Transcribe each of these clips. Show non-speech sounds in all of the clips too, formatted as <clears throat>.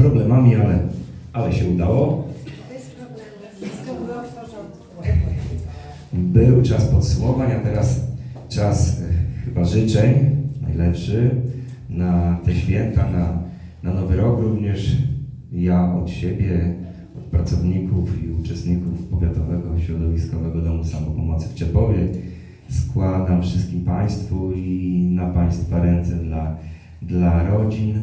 problemami, ale, ale się udało. Był czas podsumowań, a teraz czas e, chyba życzeń najlepszy na te święta, na, na Nowy Rok również. Ja od siebie, od pracowników i uczestników Powiatowego Środowiskowego Domu Samopomocy w Czepowie składam wszystkim Państwu i na Państwa ręce dla, dla rodzin,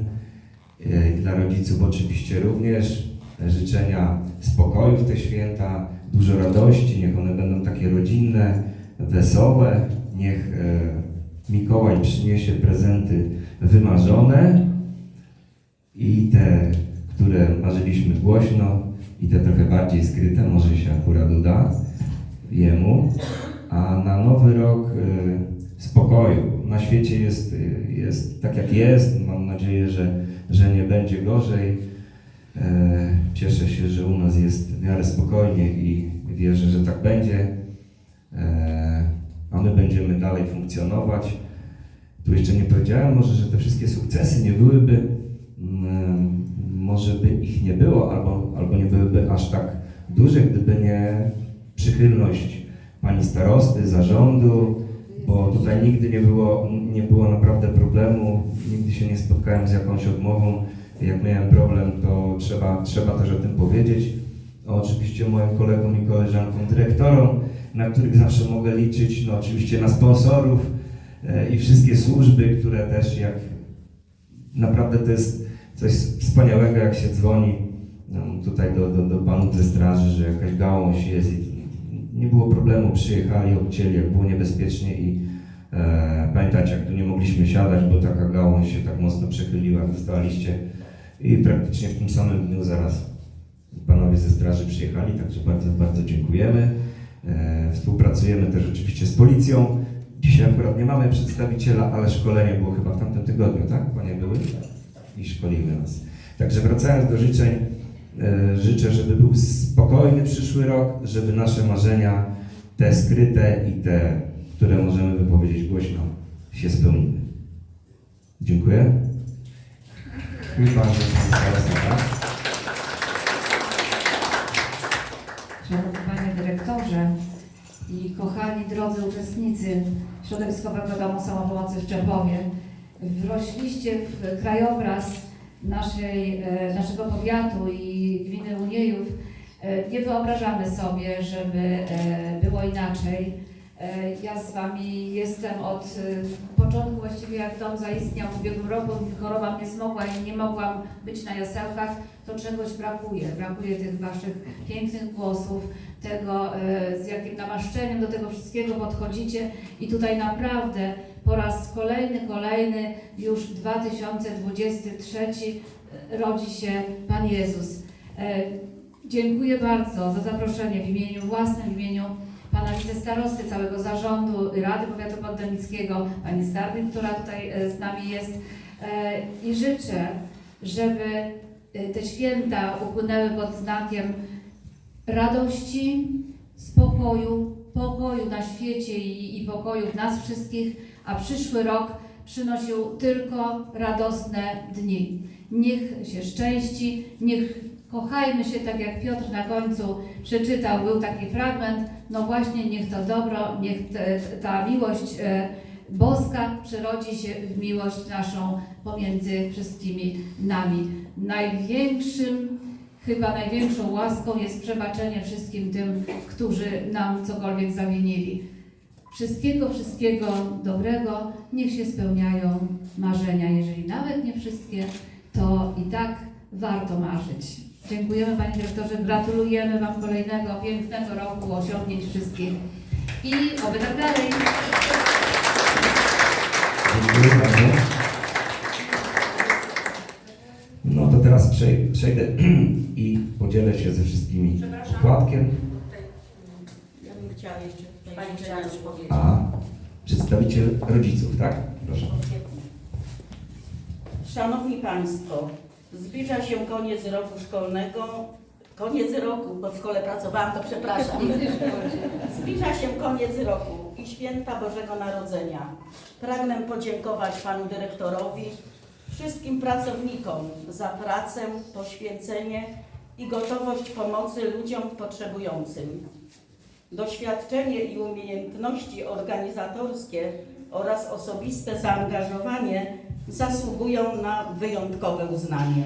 e, dla rodziców oczywiście również. Życzenia spokoju w te święta, dużo radości, niech one będą takie rodzinne, wesołe, niech e, Mikołaj przyniesie prezenty wymarzone. I te, które marzyliśmy głośno i te trochę bardziej skryte, może się akurat uda jemu, a na nowy rok e, spokoju. Na świecie jest, jest tak jak jest, mam nadzieję, że, że nie będzie gorzej. E, Cieszę się, że u nas jest w miarę spokojnie i wierzę, że tak będzie. E, A my będziemy dalej funkcjonować. Tu jeszcze nie powiedziałem może, że te wszystkie sukcesy nie byłyby, mm, może by ich nie było, albo, albo nie byłyby aż tak duże, gdyby nie przychylność pani starosty, zarządu, bo tutaj nigdy nie było, nie było naprawdę problemu, nigdy się nie spotkałem z jakąś odmową. Jak miałem problem, to trzeba, trzeba też o tym powiedzieć. Oczywiście moim kolegom i koleżankom dyrektorom, na których zawsze mogę liczyć, no oczywiście na sponsorów e, i wszystkie służby, które też jak naprawdę to jest coś wspaniałego, jak się dzwoni no, tutaj do, do, do panów ze straży, że jakaś gałąź jest i nie było problemu, przyjechali, obcięli, jak było niebezpiecznie i e, pamiętacie, jak tu nie mogliśmy siadać, bo taka gałąź się tak mocno przechyliła, dostaliście i praktycznie w tym samym dniu zaraz panowie ze straży przyjechali, także bardzo, bardzo dziękujemy. E, współpracujemy też oczywiście z policją. Dzisiaj akurat nie mamy przedstawiciela, ale szkolenie było chyba w tamtym tygodniu, tak? Panie były? I szkoliły nas. Także wracając do życzeń, życzę, żeby był spokojny przyszły rok, żeby nasze marzenia, te skryte i te, które możemy wypowiedzieć głośno, się spełniły. Dziękuję. Chyba, że? Szanowny Panie Dyrektorze i kochani drodzy uczestnicy Środowiskowego Domu Samopomocy w Czepowie, wrośliście w krajobraz naszej, e, naszego powiatu i gminy Uniejów. E, Nie wyobrażamy sobie, żeby e, było inaczej. Ja z Wami jestem od początku, właściwie jak dom zaistniał w ubiegłym roku, choroba mnie smogła i nie mogłam być na jasełkach, to czegoś brakuje. Brakuje tych Waszych pięknych głosów, tego z jakim namaszczeniem do tego wszystkiego podchodzicie i tutaj naprawdę po raz kolejny, kolejny już 2023 rodzi się Pan Jezus. E, Dziękuję bardzo za zaproszenie w imieniu własnym, w imieniu Pana wicestarosty, całego zarządu Rady Powiatu Poddanickiego, Pani Starbin, która tutaj e, z nami jest E, i życzę, żeby e, te święta upłynęły pod znakiem radości, spokoju, pokoju na świecie i, i pokoju w nas wszystkich, a przyszły rok przynosił tylko radosne dni. Niech się szczęści, niech kochajmy się tak jak Piotr na końcu przeczytał, był taki fragment, no właśnie niech to dobro, niech ta miłość e, boska przerodzi się w miłość naszą pomiędzy wszystkimi nami. Największym Chyba największą łaską jest przebaczenie wszystkim tym, którzy nam cokolwiek zawinili. Wszystkiego, wszystkiego dobrego, niech się spełniają marzenia. Jeżeli nawet nie wszystkie, to i tak warto marzyć. Dziękujemy Panie Dyrektorze, gratulujemy Wam kolejnego pięknego roku, osiągnięć wszystkich i oby tak dalej. Dziękuję bardzo. No to teraz przej- przejdę <clears throat> i podzielę się ze wszystkimi Przepraszam. okładkiem. Tutaj, Ja bym chciała jeszcze Pani chciała coś powiedzieć. A przedstawiciel rodziców, tak? Proszę. Szanowni Państwo, zbliża się koniec roku szkolnego. Koniec roku, bo w szkole pracowałam, to przepraszam. <laughs> Zbliża się koniec roku i święta Bożego Narodzenia. Pragnę podziękować Panu Dyrektorowi, Wszystkim pracownikom za pracę, poświęcenie i gotowość pomocy ludziom potrzebującym. Doświadczenie i umiejętności organizatorskie oraz osobiste zaangażowanie zasługują na wyjątkowe uznanie.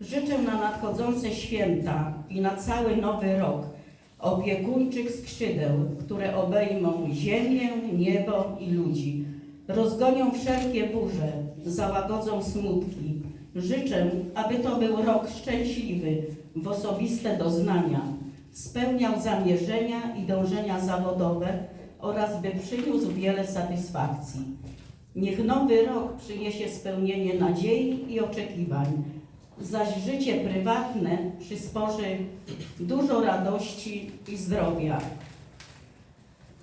Życzę na nadchodzące święta i na cały nowy rok opiekuńczych skrzydeł, które obejmą ziemię, niebo i ludzi. Rozgonią wszelkie burze, załagodzą smutki. Życzę, aby to był rok szczęśliwy w osobiste doznania, spełniał zamierzenia i dążenia zawodowe oraz by przyniósł wiele satysfakcji. Niech nowy rok przyniesie spełnienie nadziei i oczekiwań, zaś życie prywatne przysporzy dużo radości i zdrowia.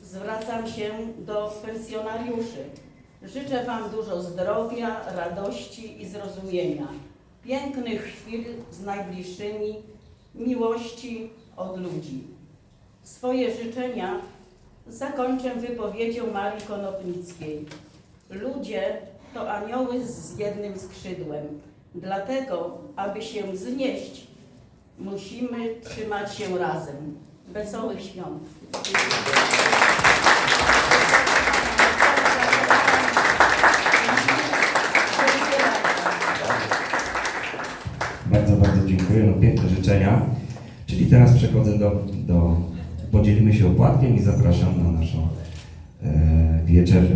Zwracam się do pensjonariuszy. Życzę Wam dużo zdrowia, radości i zrozumienia, pięknych chwil z najbliższymi, miłości od ludzi. Swoje życzenia zakończę wypowiedzią Marii Konopnickiej. Ludzie to anioły z jednym skrzydłem. Dlatego, aby się wznieść, musimy trzymać się razem. Wesołych świąt. Bardzo, bardzo dziękuję. No, piękne życzenia. Czyli teraz przechodzę do, do podzielimy się opłatkiem i zapraszam na naszą e, wieczerzę